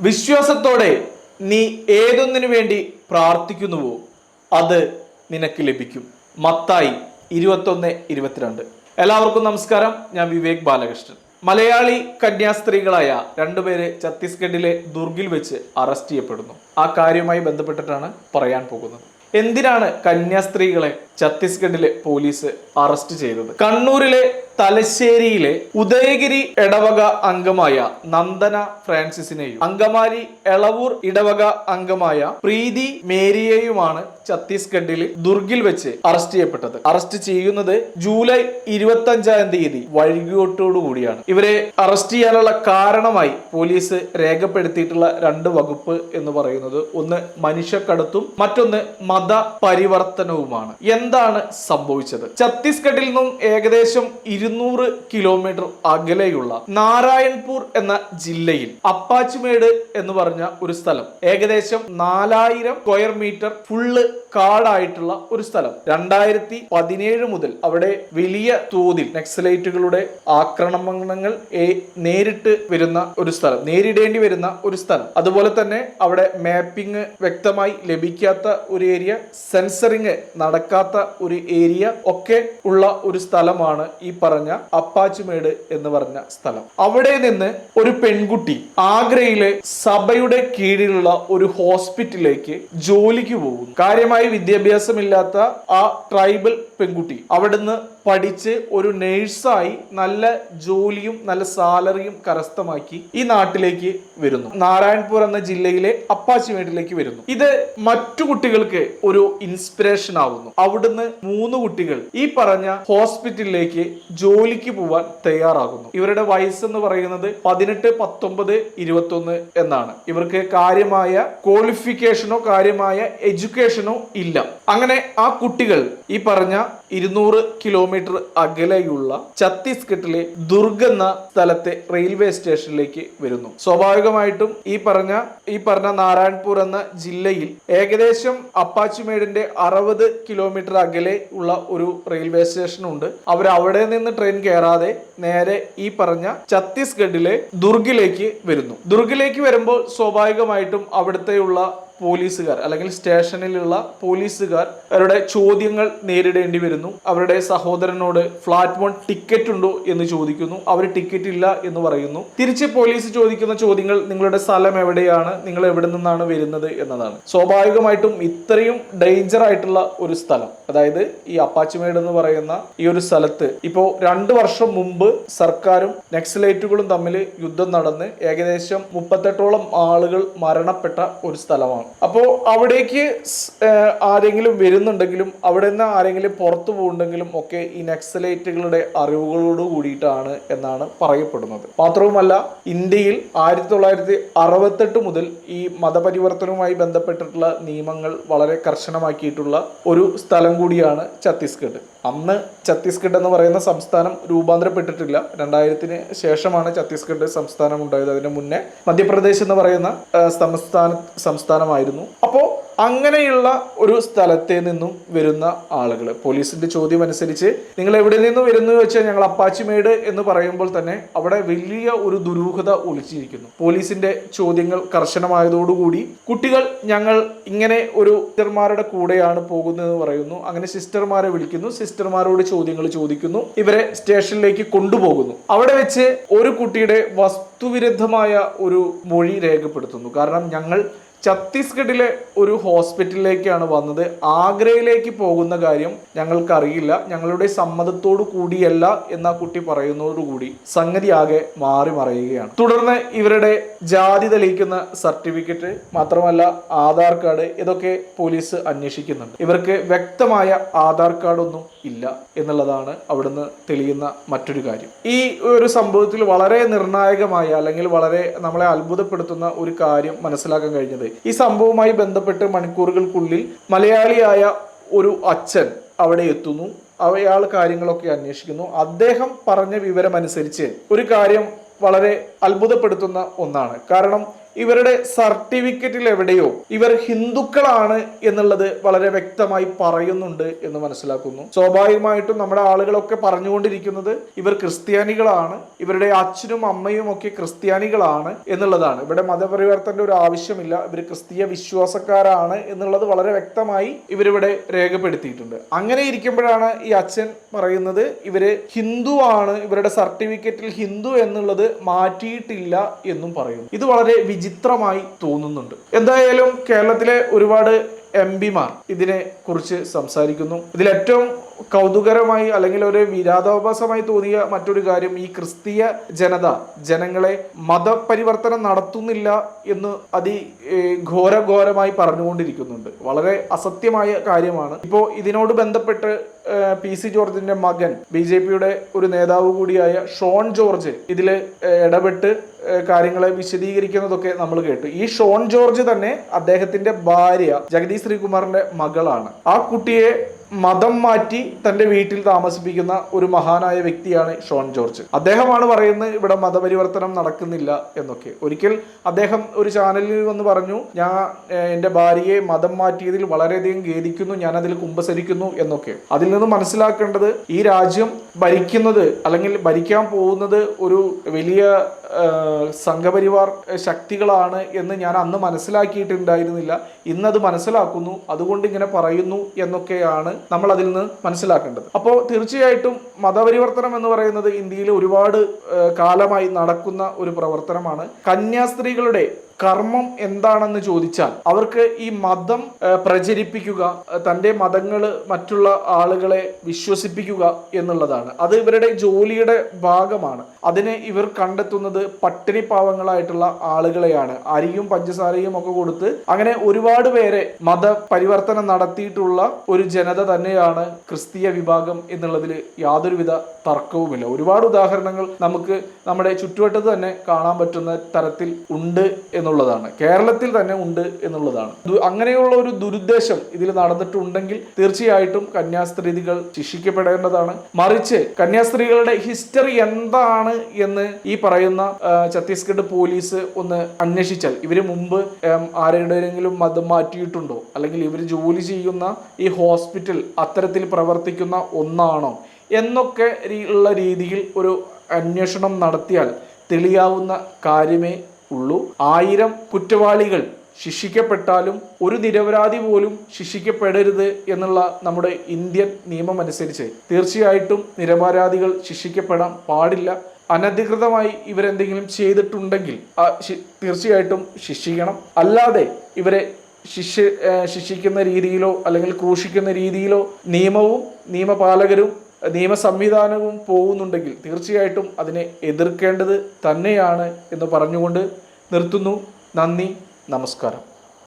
വിശ്വാസത്തോടെ നീ ഏതൊന്നിനു വേണ്ടി പ്രാർത്ഥിക്കുന്നുവോ അത് നിനക്ക് ലഭിക്കും. മത്തായി ഇരുപത്തൊന്ന് ഇരുപത്തിരണ്ട്. എല്ലാവർക്കും നമസ്കാരം. ഞാൻ വിവേക് ബാലകൃഷ്ണൻ. മലയാളി കന്യാസ്ത്രീകളായ രണ്ടുപേരെ ഛത്തീസ്ഗഡിലെ ദുർഗിൽ വെച്ച് അറസ്റ്റ് ചെയ്യപ്പെടുന്നു. ആ കാര്യവുമായി ബന്ധപ്പെട്ടിട്ടാണ് പറയാൻ പോകുന്നത്. എന്തിനാണ് കന്യാസ്ത്രീകളെ ഛത്തീസ്ഗഡിലെ പോലീസ് അറസ്റ്റ് ചെയ്തത്? കണ്ണൂരിലെ തലശ്ശേരിയിലെ ഉദയഗിരി ഇടവക അംഗമായ നന്ദന ഫ്രാൻസിസിനെയും അങ്കമാലി എളവൂർ ഇടവക അംഗമായ പ്രീതി മേരിയെയുമാണ് ഛത്തീസ്ഗഡിൽ ദുർഗിൽ വെച്ച് അറസ്റ്റ് ചെയ്യപ്പെട്ടത്. അറസ്റ്റ് ചെയ്യുന്നത് ജൂലൈ ഇരുപത്തി അഞ്ചാം തീയതി വഴികോട്ടോടു കൂടിയാണ് ഇവരെ അറസ്റ്റ് ചെയ്യാനുള്ള കാരണമായി പോലീസ് രേഖപ്പെടുത്തിയിട്ടുള്ള രണ്ട് വകുപ്പ് എന്ന് പറയുന്നത് ഒന്ന് മനുഷ്യക്കടത്തും മറ്റൊന്ന് മത പരിവർത്തനവുമാണ് എന്താണ് സംഭവിച്ചത്? ഛത്തീസ്ഗഡിൽ നിന്നും ഏകദേശം ഇരുന്നൂറ് കിലോമീറ്റർ അകലെയുള്ള നാരായൺപൂർ എന്ന ജില്ലയിൽ അപ്പാച്ചുമേട് എന്ന് പറഞ്ഞ ഒരു സ്ഥലം. ഏകദേശം നാലായിരം സ്ക്വയർ മീറ്റർ ഫുള്ള് കാടായിട്ടുള്ള ഒരു സ്ഥലം. രണ്ടായിരത്തി പതിനേഴ് മുതൽ അവിടെ വലിയ തോതിൽ നക്സലൈറ്റുകളുടെ ആക്രമണങ്ങൾ നേരിട്ട് വരുന്ന ഒരു സ്ഥലം നേരിടേണ്ടി വരുന്ന ഒരു സ്ഥലം. അതുപോലെ തന്നെ അവിടെ മാപ്പിംഗ് വ്യക്തമായി ലഭിക്കാത്ത ഒരു ഏരിയ സെൻസറിങ് നടക്കാത്ത ഒരു ഏരിയ ഒക്കെ ഉള്ള ഒരു സ്ഥലമാണ് ഈ പറഞ്ഞ അപ്പാച്ചുമേട് എന്ന് പറഞ്ഞ സ്ഥലം. അവിടെ നിന്ന് ഒരു പെൺകുട്ടി ആഗ്രയിലെ സഭയുടെ കീഴിലുള്ള ഒരു ഹോസ്പിറ്റലിലേക്ക് ജോലിക്ക് പോകുന്നു. കാര്യമായി വിദ്യാഭ്യാസമില്ലാത്ത ആ ട്രൈബൽ പെൺകുട്ടി അവിടുന്ന് പഠിച്ച് ഒരു നേഴ്സായി നല്ല ജോലിയും നല്ല സാലറിയും കരസ്ഥമാക്കി ഈ നാട്ടിലേക്ക് വരുന്നു. നാരായൺപൂർ എന്ന ജില്ലയിലെ അപ്പാച്ചി വീട്ടിലേക്ക് വരുന്നു. ഇത് മറ്റു കുട്ടികൾക്ക് ഒരു ഇൻസ്പിറേഷൻ ആവുന്നു. അവിടുന്ന് മൂന്ന് കുട്ടികൾ ഈ പറഞ്ഞ ഹോസ്പിറ്റലിലേക്ക് ജോലിക്ക് പോവാൻ തയ്യാറാകുന്നു. ഇവരുടെ വയസ്സ് എന്ന് പറയുന്നത് പതിനെട്ട് പത്തൊമ്പത് ഇരുപത്തൊന്ന് എന്നാണ്. ഇവർക്ക് കാര്യമായ ക്വാളിഫിക്കേഷനോ കാര്യമായ എഡ്യൂക്കേഷനോ ഇല്ല. അങ്ങനെ ആ കുട്ടികൾ ഈ പറഞ്ഞ ഇരുന്നൂറ് കിലോമീറ്റർ അകലെയുള്ള ഛത്തീസ്ഗഡിലെ ദുർഗ് എന്ന സ്ഥലത്തെ റെയിൽവേ സ്റ്റേഷനിലേക്ക് വരുന്നു. സ്വാഭാവികമായിട്ടും ഈ പറഞ്ഞ ഈ പറഞ്ഞ നാരായൺപൂർ എന്ന ജില്ലയിൽ ഏകദേശം അപ്പാച്ചിമേടിന്റെ അറുപത് കിലോമീറ്റർ അകലെ ഉള്ള ഒരു റെയിൽവേ സ്റ്റേഷൻ ഉണ്ട്. അവർ അവിടെ നിന്ന് ട്രെയിൻ കയറാതെ നേരെ ഈ പറഞ്ഞ ഛത്തീസ്ഗഡിലെ ദുർഗിലേക്ക് വരുന്നു. ദുർഗിലേക്ക് വരുമ്പോൾ സ്വാഭാവികമായിട്ടും അവിടുത്തെയുള്ള പോലീസുകാർ അല്ലെങ്കിൽ സ്റ്റേഷനിലുള്ള പോലീസുകാർ അവരുടെ ചോദ്യങ്ങൾ നേരിടേണ്ടി വരുന്നു. അവരുടെ സഹോദരനോട് ഫ്ലാറ്റ് വൺ ടിക്കറ്റ് ഉണ്ടോ എന്ന് ചോദിക്കുന്നു. അവർ ടിക്കറ്റ് ഇല്ല എന്ന് പറയുന്നു. തിരിച്ച് പോലീസ് ചോദിക്കുന്ന ചോദ്യങ്ങൾ നിങ്ങളുടെ സ്ഥലം എവിടെയാണ്? നിങ്ങൾ എവിടെ നിന്നാണ് വരുന്നത് എന്നതാണ്. സ്വാഭാവികമായിട്ടും ഇത്രയും ഡേഞ്ചർ ആയിട്ടുള്ള ഒരു സ്ഥലം അതായത് ഈ അപ്പാച്ചിമേട് എന്ന് പറയുന്ന ഈ ഒരു സ്ഥലത്ത് ഇപ്പോ രണ്ട് വർഷം മുമ്പ് സർക്കാരും നെക്സലൈറ്റുകളും തമ്മിൽ യുദ്ധം നടന്ന് ഏകദേശം മുപ്പത്തെട്ടോളം ആളുകൾ മരണപ്പെട്ട ഒരു സ്ഥലമാണ്. അപ്പോൾ അവിടേക്ക് ആരെങ്കിലും വരുന്നുണ്ടെങ്കിലും അവിടെ നിന്ന് ആരെങ്കിലും പുറത്തു പോകുന്നുണ്ടെങ്കിലും ഒക്കെ ഈ നക്സലേറ്റുകളുടെ അറിവുകളോട് കൂടിയിട്ടാണ് എന്നാണ് പറയപ്പെടുന്നത്. മാത്രവുമല്ല ഇന്ത്യയിൽ ആയിരത്തി തൊള്ളായിരത്തി അറുപത്തെട്ട് മുതൽ ഈ മതപരിവർത്തനവുമായി ബന്ധപ്പെട്ടിട്ടുള്ള നിയമങ്ങൾ വളരെ കർശനമാക്കിയിട്ടുള്ള ഒരു സ്ഥലം കൂടിയാണ് ഛത്തീസ്ഗഡ്. അന്ന് ഛത്തീസ്ഗഡ് എന്ന് പറയുന്ന സംസ്ഥാനം രൂപാന്തരപ്പെട്ടിട്ടില്ല. രണ്ടായിരത്തിന് ശേഷമാണ് ഛത്തീസ്ഗഡ് സംസ്ഥാനം ഉണ്ടായത്. അതിന് മുന്നേ മധ്യപ്രദേശ് എന്ന് പറയുന്ന സംസ്ഥാന സംസ്ഥാനമായിരുന്നു. അപ്പോൾ അങ്ങനെയുള്ള ഒരു സ്ഥലത്തെ നിന്നും വരുന്ന ആളുകൾ പോലീസിന്റെ ചോദ്യം അനുസരിച്ച് നിങ്ങൾ എവിടെ നിന്ന് വരുന്നു വെച്ചാൽ ഞങ്ങൾ അപ്പാച്ചിമേട് എന്ന് പറയുമ്പോൾ തന്നെ അവിടെ വലിയ ഒരു ദുരൂഹത ഒളിച്ചിരിക്കുന്നു. പോലീസിന്റെ ചോദ്യങ്ങൾ കർശനമായതോടുകൂടി കുട്ടികൾ ഞങ്ങൾ ഇങ്ങനെ ഒരു സിസ്റ്റർമാരുടെ കൂടെയാണ് പോകുന്നതെന്ന് പറയുന്നു. അങ്ങനെ സിസ്റ്റർമാരെ വിളിക്കുന്നു. സിസ്റ്റർമാരോട് ചോദ്യങ്ങൾ ചോദിക്കുന്നു. ഇവരെ സ്റ്റേഷനിലേക്ക് കൊണ്ടുപോകുന്നു. അവിടെ വെച്ച് ഒരു കുട്ടിയുടെ വസ്തുവിരുദ്ധമായ ഒരു മൊഴി രേഖപ്പെടുത്തുന്നു. കാരണം ഞങ്ങൾ ഛത്തീസ്ഗഡിലെ ഒരു ഹോസ്പിറ്റലിലേക്കാണ് വന്നത്. ആഗ്രയിലേക്ക് പോകുന്ന കാര്യം ഞങ്ങൾക്കറിയില്ല. ഞങ്ങളുടെ സമ്മതത്തോടു കൂടിയല്ല എന്ന കുട്ടി പറയുന്നതോടുകൂടി സംഗതി ആകെ മാറി മറയുകയാണ്. തുടർന്ന് ഇവരുടെ ജാതി തെളിയിക്കുന്ന സർട്ടിഫിക്കറ്റ് മാത്രമല്ല ആധാർ കാർഡ് ഇതൊക്കെ പോലീസ് അന്വേഷിക്കുന്നുണ്ട്. ഇവർക്ക് വ്യക്തമായ ആധാർ കാർഡൊന്നും ഇല്ല എന്നുള്ളതാണ് അവിടുന്ന് തെളിയുന്ന മറ്റൊരു കാര്യം. ഈ ഒരു സംഭവത്തിൽ വളരെ നിർണായകമായ അല്ലെങ്കിൽ വളരെ നമ്മളെ അത്ഭുതപ്പെടുത്തുന്ന ഒരു കാര്യം മനസ്സിലാക്കാൻ കഴിഞ്ഞത് ഈ സംഭവവുമായി ബന്ധപ്പെട്ട് മണിക്കൂറുകൾക്കുള്ളിൽ മലയാളിയായ ഒരു അച്ഛൻ അവിടെ എത്തുന്നു. അയാൾ കാര്യങ്ങളൊക്കെ അന്വേഷിക്കുന്നു. അദ്ദേഹം പറഞ്ഞ വിവരമനുസരിച്ച് ഒരു കാര്യം വളരെ അത്ഭുതപ്പെടുത്തുന്ന ഒന്നാണ്. കാരണം ഇവരുടെ സർട്ടിഫിക്കറ്റിൽ എവിടെയോ ഇവർ ഹിന്ദുക്കളാണ് എന്നുള്ളത് വളരെ വ്യക്തമായി പറയുന്നുണ്ട് എന്ന് മനസ്സിലാക്കുന്നു. സ്വാഭാവികമായിട്ടും നമ്മുടെ ആളുകളൊക്കെ പറഞ്ഞുകൊണ്ടിരിക്കുന്നത് ഇവർ ക്രിസ്ത്യാനികളാണ് ഇവരുടെ അച്ഛനും അമ്മയും ഒക്കെ ക്രിസ്ത്യാനികളാണ് എന്നുള്ളതാണ്. ഇവിടെ മതപരിവർത്തന്റെ ഒരു ആവശ്യമില്ല ഇവർ ക്രിസ്തീയ വിശ്വാസക്കാരാണ് എന്നുള്ളത് വളരെ വ്യക്തമായി ഇവരിവിടെ രേഖപ്പെടുത്തിയിട്ടുണ്ട്. അങ്ങനെ ഇരിക്കുമ്പോഴാണ് ഈ അച്ഛൻ പറയുന്നത് ഇവർ ഹിന്ദുവാണ് ഇവരുടെ സർട്ടിഫിക്കറ്റിൽ ഹിന്ദു എന്നുള്ളത് മാറ്റിയിട്ടില്ല എന്നും പറയുന്നു. ഇത് വളരെ വിചിത്രമായി തോന്നുന്നുണ്ട്. എന്തായാലും കേരളത്തിലെ ഒരുപാട് എം പിമാർ ഇതിനെ കുറിച്ച് സംസാരിക്കുന്നു. ഇതിൽ ഏറ്റവും കൗതുകരമായി അല്ലെങ്കിൽ ഒരു വിരാതാഭാസമായി തോന്നിയ മറ്റൊരു കാര്യം ഈ ക്രിസ്തീയ ജനത ജനങ്ങളെ മതപരിവർത്തനം നടത്തുന്നില്ല എന്ന് അതി ഘോരഘോരമായി പറഞ്ഞുകൊണ്ടിരിക്കുന്നുണ്ട്. വളരെ അസത്യമായ കാര്യമാണ്. ഇപ്പോൾ ഇതിനോട് ബന്ധപ്പെട്ട് പി സി ജോർജിന്റെ മകൻ ബി ജെ പിയുടെ ഒരു നേതാവ് കൂടിയായ ഷോൺ ജോർജ് ഇതിൽ ഇടപെട്ട് കാര്യങ്ങളെ വിശദീകരിക്കുന്നതൊക്കെ നമ്മൾ കേട്ടു. ഈ ഷോൺ ജോർജ് തന്നെ അദ്ദേഹത്തിന്റെ ഭാര്യ ജഗദീഷ് ശ്രീകുമാറിന്റെ മകളാണ്. ആ കുട്ടിയെ മതം മാറ്റി തന്റെ വീട്ടിൽ താമസിപ്പിക്കുന്ന ഒരു മഹാനായ വ്യക്തിയാണ് ഷോൺ ജോർജ്. അദ്ദേഹമാണ് പറയുന്നത് ഇവിടെ മതപരിവർത്തനം നടക്കുന്നില്ല എന്നൊക്കെ. ഒരിക്കൽ അദ്ദേഹം ഒരു ചാനലിൽ വന്ന് പറഞ്ഞു ഞാൻ എന്റെ ഭാര്യയെ മതം മാറ്റിയതിൽ വളരെയധികം ഖേദിക്കുന്നു ഞാൻ അതിൽ കുമ്പസരിക്കുന്നു എന്നൊക്കെ. അതിൽ നിന്ന് മനസ്സിലാക്കേണ്ടത് ഈ രാജ്യം ഭരിക്കുന്നത് അല്ലെങ്കിൽ ഭരിക്കാൻ പോകുന്നത് ഒരു വലിയ സംഘപരിവാർ ശക്തികളാണ് എന്ന് ഞാൻ അന്ന് മനസ്സിലാക്കിയിട്ടുണ്ടായിരുന്നില്ല. ഇന്നത് മനസ്സിലാക്കുന്നു അതുകൊണ്ട് ഇങ്ങനെ പറയുന്നു എന്നൊക്കെയാണ് നമ്മൾ അതിൽ നിന്ന് മനസ്സിലാക്കേണ്ടത്. അപ്പോൾ തീർച്ചയായിട്ടും മതപരിവർത്തനം എന്ന് പറയുന്നത് ഇന്ത്യയിൽ ഒരുപാട് കാലമായി നടക്കുന്ന ഒരു പ്രവർത്തനമാണ്. കന്യാസ്ത്രീകളുടെ കർമ്മം എന്താണെന്ന് ചോദിച്ചാൽ അവർക്ക് ഈ മതം പ്രചരിപ്പിക്കുക തന്റെ മതങ്ങൾ മറ്റുള്ള ആളുകളെ വിശ്വസിപ്പിക്കുക എന്നുള്ളതാണ്. അത് ഇവരുടെ ജോലിയുടെ ഭാഗമാണ്. അതിനെ ഇവർ കണ്ടെത്തുന്നത് പട്ടിണി പാവങ്ങളായിട്ടുള്ള ആളുകളെയാണ്. അരിയും പഞ്ചസാരയും ഒക്കെ കൊടുത്ത് അങ്ങനെ ഒരുപാട് പേരെ മത പരിവർത്തനം നടത്തിയിട്ടുള്ള ഒരു ജനത തന്നെയാണ് ക്രിസ്തീയ വിഭാഗം എന്നുള്ളതിൽ യാതൊരുവിധ തർക്കവുമില്ല. ഒരുപാട് ഉദാഹരണങ്ങൾ നമുക്ക് നമ്മുടെ ചുറ്റുവട്ടത്ത് തന്നെ കാണാൻ പറ്റുന്ന തരത്തിൽ ഉണ്ട് എന്നുള്ളതാണ്. കേരളത്തിൽ തന്നെ ഉണ്ട് എന്നുള്ളതാണ്. അങ്ങനെയുള്ള ഒരു ദുരുദ്ദേശം ഇതിൽ നടന്നിട്ടുണ്ടെങ്കിൽ തീർച്ചയായിട്ടും കന്യാസ്ത്രീതികൾ ശിക്ഷിക്കപ്പെടേണ്ടതാണ്. മറിച്ച് കന്യാസ്ത്രീകളുടെ ഹിസ്റ്ററി എന്താണ് എന്ന് ഈ പറയുന്ന ഛത്തീസ്ഗഡ് പോലീസ് ഒന്ന് അന്വേഷിച്ചാൽ ഇവർ മുമ്പ് ആരുടെയെങ്കിലും മതം മാറ്റിയിട്ടുണ്ടോ? അല്ലെങ്കിൽ ഇവർ ജോലി ചെയ്യുന്ന ഈ ഹോസ്പിറ്റൽ അത്തരത്തിൽ പ്രവർത്തിക്കുന്ന ഒന്നാണോ? എന്നൊക്കെ ഉള്ള രീതിയിൽ ഒരു അന്വേഷണം നടത്തിയാൽ തെളിയാവുന്ന കാര്യമേ ഉള്ളൂ. ആയിരം കുറ്റവാളികൾ ശിക്ഷിക്കപ്പെട്ടാലും ഒരു നിരപരാധി പോലും ശിക്ഷിക്കപ്പെടരുത് എന്നുള്ള നമ്മുടെ ഇന്ത്യൻ നിയമം അനുസരിച്ച് തീർച്ചയായിട്ടും നിരപരാധികൾ ശിക്ഷിക്കപ്പെടാൻ പാടില്ല. അനധികൃതമായി ഇവരെന്തെങ്കിലും ചെയ്തിട്ടുണ്ടെങ്കിൽ തീർച്ചയായിട്ടും ശിക്ഷിക്കണം. അല്ലാതെ ഇവരെ ശിക്ഷ ശിക്ഷിക്കുന്ന രീതിയിലോ അല്ലെങ്കിൽ ക്രൂശിക്കുന്ന രീതിയിലോ നിയമവും നിയമപാലകരും നിയമ സംവിധാനവും പോകുന്നുണ്ടെങ്കിൽ തീർച്ചയായിട്ടും അതിനെ എതിർക്കേണ്ടത് തന്നെയാണ് എന്ന് പറഞ്ഞുകൊണ്ട് നിർത്തുന്നു. നന്ദി നമസ്കാരം.